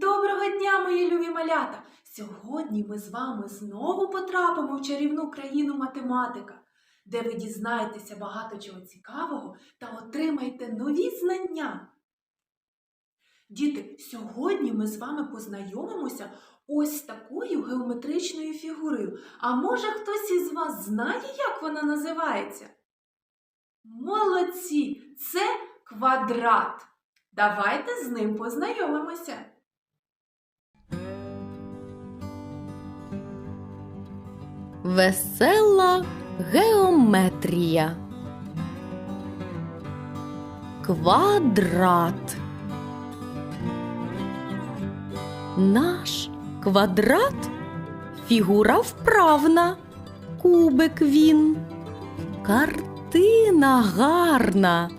Доброго дня, мої любі малята! Сьогодні ми з вами знову потрапимо в чарівну країну математика, де ви дізнаєтеся багато чого цікавого та отримаєте нові знання. Діти, сьогодні ми з вами познайомимося ось такою геометричною фігурою. А може хтось із вас знає, як вона називається? Молодці! Це квадрат. Давайте з ним познайомимося. Весела геометрія. Квадрат. Наш квадрат фігура вправна. Кубик він. Картина гарна.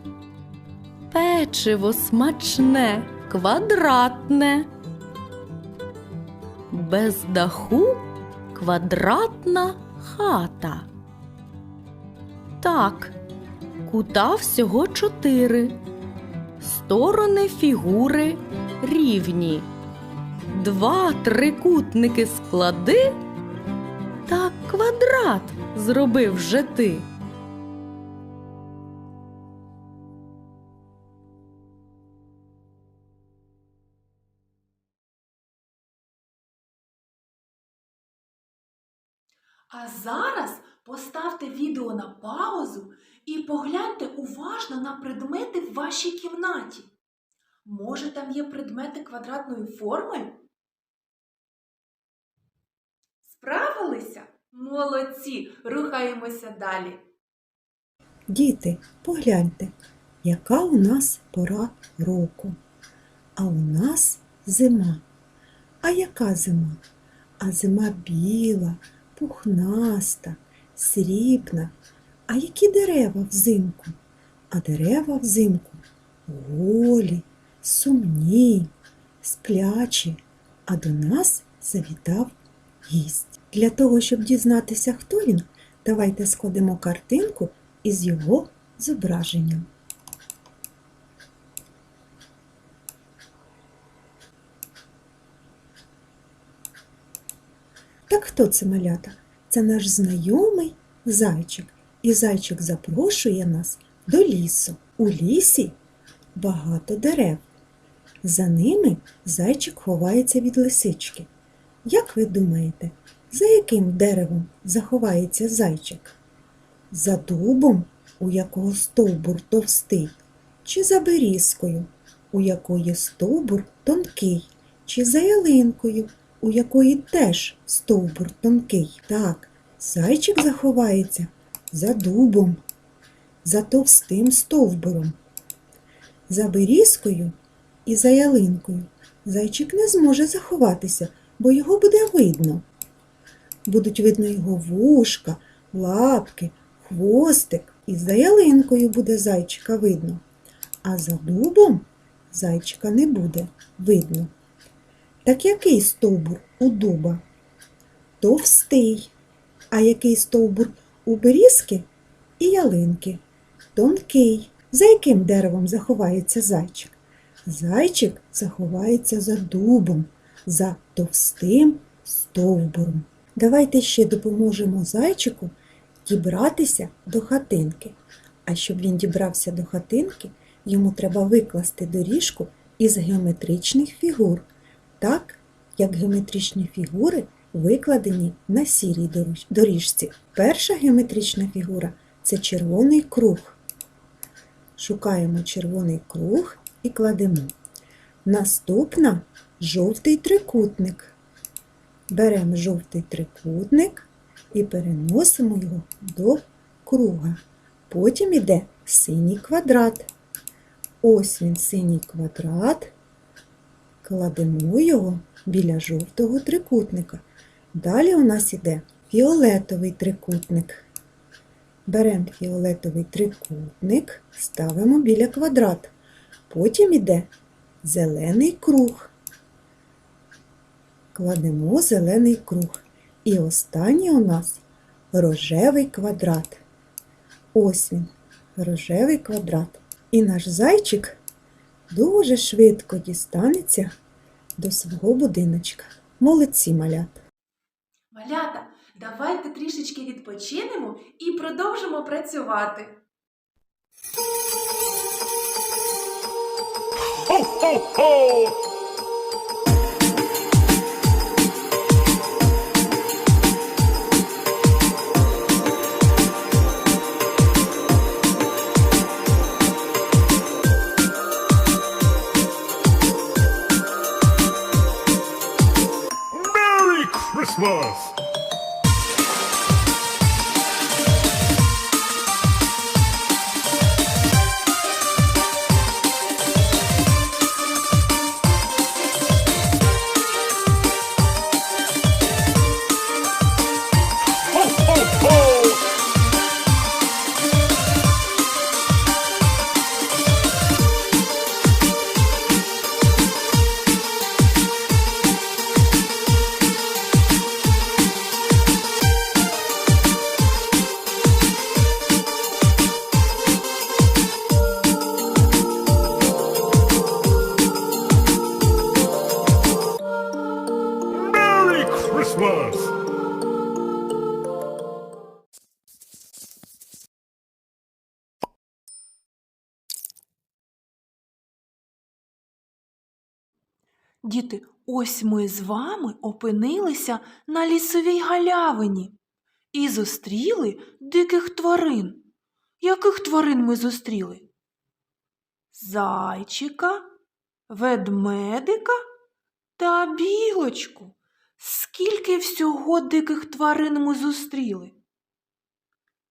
Печиво смачне, квадратне. Без даху квадратна хата. Так, кута всього чотири. Сторони фігури рівні. Два трикутники склади. та квадрат зробив же ти. А зараз поставте відео на паузу і погляньте уважно на предмети в вашій кімнаті. Може, там є предмети квадратної форми? Справилися? Молодці! Рухаємося далі. Діти, погляньте, яка у нас пора року. А у нас зима. А яка зима? А зима біла, пухнаста, срібна. А які дерева взимку? А дерева взимку голі, сумні, сплячі, а до нас завітав гість. Для того, щоб дізнатися, хто він, давайте складемо картинку із його зображенням. Хто це малята? Це наш знайомий зайчик. І зайчик запрошує нас до лісу. У лісі багато дерев. За ними зайчик ховається від лисички. Як ви думаєте, за яким деревом заховається зайчик? За дубом, у якого стовбур товстий, чи за берізкою, у якої стовбур тонкий, чи за ялинкою, у якої теж стовбур тонкий. Так, зайчик заховається за дубом, за товстим стовбуром. За берізкою і за ялинкою зайчик не зможе заховатися, бо його буде видно. Будуть видно його вушка, лапки, хвостик, і за ялинкою буде зайчика видно, а за дубом зайчика не буде видно. Так який стовбур у дуба? Товстий. А який стовбур у берізки і ялинки? Тонкий. За яким деревом заховається зайчик? Зайчик заховається за дубом, за товстим стовбуром. Давайте ще допоможемо зайчику дібратися до хатинки. А щоб він дібрався до хатинки, йому треба викласти доріжку із геометричних фігур, так як геометричні фігури викладені на сірій доріжці. Перша геометрична фігура це червоний круг. Шукаємо червоний круг і кладемо. Наступна жовтий трикутник. Беремо жовтий трикутник і переносимо його до круга. Потім іде синій квадрат. Ось він синій квадрат. Кладемо його біля жовтого трикутника. Далі у нас іде фіолетовий трикутник. Беремо фіолетовий трикутник, ставимо біля квадрата. Потім іде зелений круг. Кладемо зелений круг. І останній у нас рожевий квадрат. Ось він, рожевий квадрат. І наш зайчик дуже швидко дістанеться до свого будиночка. Молодці малята! Малята, давайте трішечки відпочинемо і продовжимо працювати. Ho, Діти, ось ми з вами опинилися на лісовій галявині і зустріли диких тварин. Яких тварин ми зустріли? Зайчика, ведмедика та білочку. Скільки всього диких тварин ми зустріли?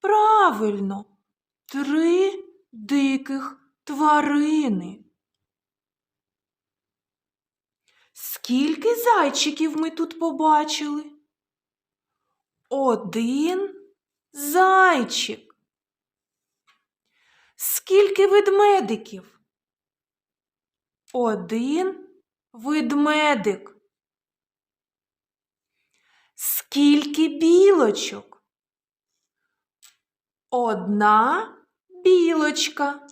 Правильно, три диких тварини. Скільки зайчиків ми тут побачили? Один зайчик. Скільки ведмедиків? Один ведмедик. Скільки білочок? Одна білочка.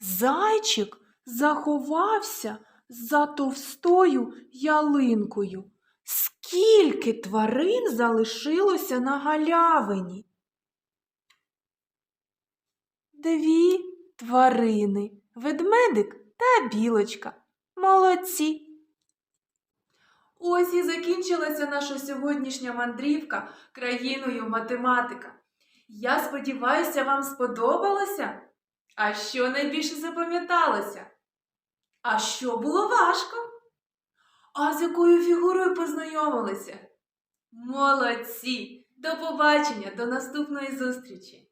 Зайчик заховався за товстою ялинкою. Скільки тварин залишилося на галявині? Дві тварини ведмедик та білочка. Молодці. Ось і закінчилася наша сьогоднішня мандрівка країною математика. Я сподіваюся, вам сподобалося. А що найбільше запам'яталося? А що було важко? А з якою фігурою познайомилися? Молодці! До побачення, до наступної зустрічі!